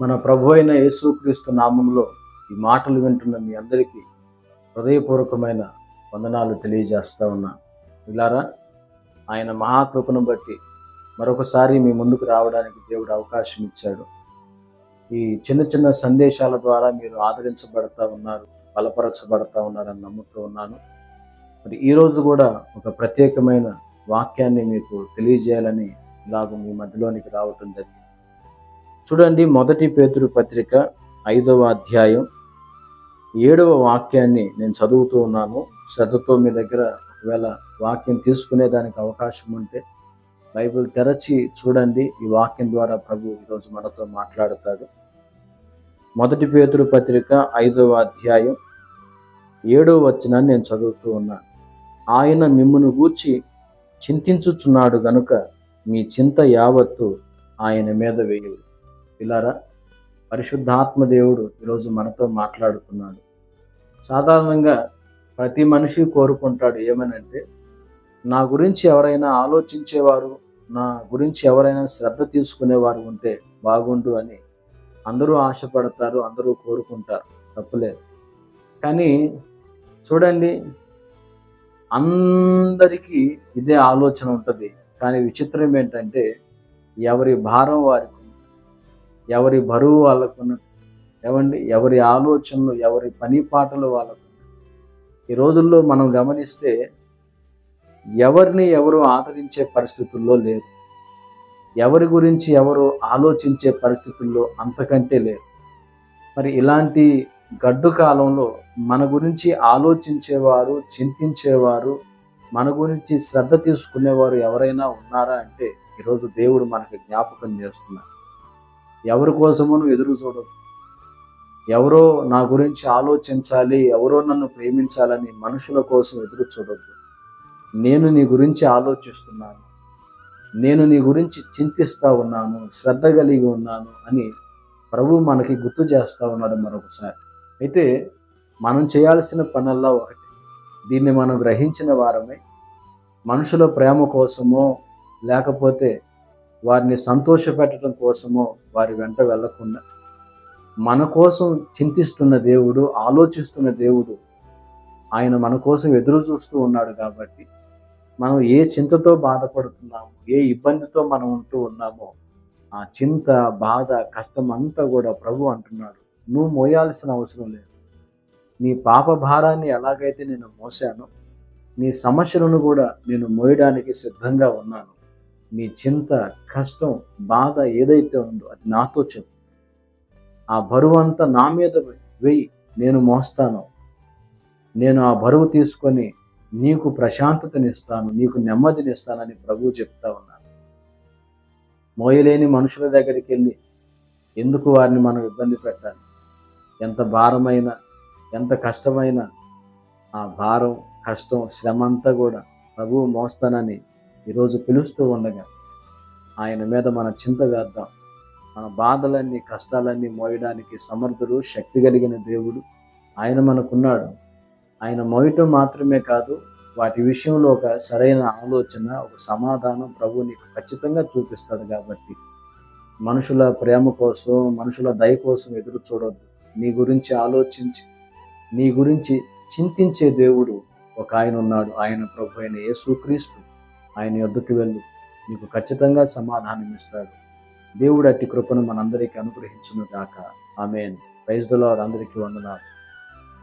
మన ప్రభు అయిన యేసుక్రీస్తు నామంలో ఈ మాటలు వింటున్న మీ అందరికీ హృదయపూర్వకమైన వందనాలు తెలియజేస్తూ ఉన్నా. ఇలారా ఆయన మహాకృపను బట్టి మరొకసారి మీ ముందుకు రావడానికి దేవుడు అవకాశం ఇచ్చాడు. ఈ చిన్న చిన్న సందేశాల ద్వారా మీరు ఆదరించబడతా ఉన్నారు బలపరచబడతా ఉన్నారని నమ్ముతూ ఉన్నాను. మరి ఈరోజు కూడా ఒక ప్రత్యేకమైన వాక్యాన్ని మీకు తెలియజేయాలని ఇలాగ మీ మధ్యలోనికి రావటం జరిగింది. చూడండి మొదటి పేతురు పత్రిక ఐదవ అధ్యాయం ఏడవ వాక్యాన్ని నేను చదువుతూ ఉన్నాను. శ్రద్ధతో మీ దగ్గర ఒకవేళ వాక్యం తీసుకునే దానికి అవకాశం ఉంటే బైబిల్ తెరచి చూడండి. ఈ వాక్యం ద్వారా ప్రభు ఈరోజు మనతో మాట్లాడతాడు. మొదటి పేతురు పత్రిక ఐదవ అధ్యాయం ఏడవ వచనాన్ని నేను చదువుతూ ఉన్నాను ఆయన మిమ్మును గూర్చి చింతించుచున్నాడు గనుక మీ చింత యావత్తు ఆయన మీద వేయు పిల్లారా పరిశుద్ధాత్మ దేవుడు ఈరోజు మనతో మాట్లాడుతున్నాడు. సాధారణంగా ప్రతి మనిషి కోరుకుంటాడు ఏమనంటే నా గురించి ఎవరైనా ఆలోచించేవారు నా గురించి ఎవరైనా శ్రద్ధ తీసుకునేవారు ఉంటే బాగుండు అని అందరూ ఆశపడతారు అందరూ కోరుకుంటారు తప్పులేదు. కానీ చూడండి అందరికీ ఇదే ఆలోచన ఉంటుంది. కానీ విచిత్రం ఏంటంటే ఎవరి భారం వారికి ఎవరి బరువు వాళ్ళకు ఏమండి? ఎవరి ఆలోచనలు ఎవరి పని పాటలు వాళ్ళకు ఈ రోజుల్లో మనం గమనిస్తే ఎవరిని ఎవరు ఆదరించే పరిస్థితుల్లో లేరు. ఎవరి గురించి ఎవరు ఆలోచించే పరిస్థితుల్లో అంతకంటే లేరు. మరి ఇలాంటి గడ్డు కాలంలో మన గురించి ఆలోచించేవారు చింతించేవారు మన గురించి శ్రద్ధ తీసుకునేవారు ఎవరైనా ఉన్నారా అంటే ఈరోజు దేవుడు మనకు జ్ఞాపకం చేస్తున్నారు ఎవరి కోసమును ఎదురు చూడదు. ఎవరో నా గురించి ఆలోచించాలి ఎవరో నన్ను ప్రేమించాలని మనుషుల కోసం ఎదురు చూడొద్దు. నేను నీ గురించి ఆలోచిస్తున్నాను. నేను నీ గురించి చింతిస్తూ ఉన్నాను శ్రద్ధ కలిగి ఉన్నాను అని ప్రభు మనకి గుర్తు చేస్తూ ఉన్నాడు మరొకసారి. అయితే మనం చేయాల్సిన పనల్లా ఒకటి దీన్ని మనం గ్రహించిన వారమే మనుషుల ప్రేమ కోసమో లేకపోతే వారిని సంతోషపెట్టడం కోసమో వారి వెంట వెళ్ళకుండా మన కోసం చింతిస్తున్న దేవుడు ఆలోచిస్తున్న దేవుడు ఆయన మన కోసం ఎదురు చూస్తూ ఉన్నాడు కాబట్టి మనం ఏ చింతతో బాధపడుతున్నాము ఏ ఇబ్బందితో మనం ఉంటూ ఉన్నామో ఆ చింత బాధ కష్టం అంతా కూడా ప్రభు అంటున్నాడు. నువ్వు మోయాల్సిన అవసరం లేదు. నీ పాప భారాన్ని ఎలాగైతే నేను మోసానో నీ సమస్యలను కూడా నేను మోయడానికి సిద్ధంగా ఉన్నాను. నీ చింత కష్టం బాధ ఏదైతే ఉందో అది నాతో చెప్పు. ఆ బరువు అంతా నా మీద వెయ్యి నేను మోస్తాను. నేను ఆ బరువు తీసుకొని నీకు ప్రశాంతతనిస్తాను నీకు నెమ్మదినిస్తానని ప్రభువు చెప్తా ఉన్నాను మోయలేని మనుషుల దగ్గరికి వెళ్ళి ఎందుకు వారిని మనం ఇబ్బంది పెట్టాలి? ఎంత భారమైన ఎంత కష్టమైన ఆ భారం కష్టం శ్రమ అంతా కూడా ప్రభువు మోస్తానని ఈరోజు పిలుస్తూ ఉండగా ఆయన మీద మన చింత వేద్దాం. మన బాధలన్నీ కష్టాలన్నీ మోయడానికి సమర్థుడు శక్తి కలిగిన దేవుడు ఆయన మనకున్నాడు. ఆయన మోయటం మాత్రమే కాదు వాటి విషయంలో ఒక సరైన ఆలోచన ఒక సమాధానం ప్రభు నీకు ఖచ్చితంగా చూపిస్తాడు కాబట్టి. మనుషుల ప్రేమ కోసం మనుషుల దయ కోసం ఎదురు చూడొద్దు. నీ గురించి ఆలోచించి నీ గురించి చింతించే దేవుడు ఒక ఆయన ఉన్నాడు. ఆయన ప్రభు అయిన యేసుక్రీస్తు. ఆయన యొద్దకు వెళ్ళు. నీకు ఖచ్చితంగా సమాధానం ఇస్తాడు. దేవుడు అట్టి కృపను మనందరికీ అనుగ్రహించును గాక ఆమెన్. ప్రైజ్ దలో అందరికీ వందనాలు.